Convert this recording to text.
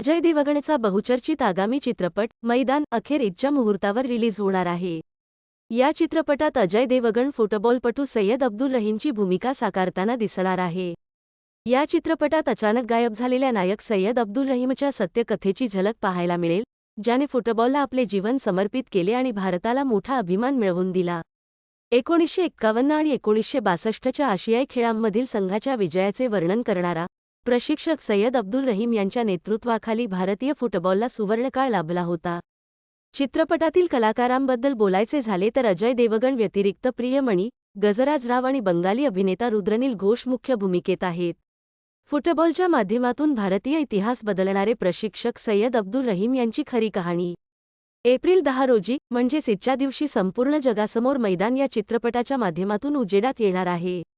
अजय देवगणचा बहुचर्चित आगामी चित्रपट मैदान अखेर ईदच्या मुहूर्तावर रिलीज होणार आहे. या चित्रपटात अजय देवगण फुटबॉलपटू सय्यद अब्दुल रहीमची भूमिका साकारताना दिसणार आहे. या चित्रपटात अचानक गायब झालेल्या नायक सय्यद अब्दुल रहीमच्या सत्यकथेची झलक पाहायला मिळेल ज्याने फुटबॉलला आपले जीवन समर्पित केले आणि भारताला मोठा अभिमान मिळवून दिला. एकोणीसशे एक्कावन्न आणि एकोणीसशे बासष्टच्या आशियाई खेळांमधील संघाच्या विजयाचे वर्णन करणारा प्रशिक्षक सय्यद अब्दुल रहीम यांच्या नेतृत्वाखाली भारतीय फुटबॉलला सुवर्णकाळ लाभला होता. चित्रपटातील कलाकारांबद्दल बोलायचे झाले तर अजय देवगण व्यतिरिक्त प्रियमणी गजराज राव आणि बंगाली अभिनेता रुद्रनील घोष मुख्य भूमिकेत आहेत. फुटबॉलच्या माध्यमातून भारतीय इतिहास बदलणारे प्रशिक्षक सय्यद अब्दुल रहीम यांची खरी कहाणी. एप्रिल दहा रोजी म्हणजेच इच्छा दिवशी संपूर्ण जगासमोर मैदान या चित्रपटाच्या माध्यमातून उजेडात येणार आहे.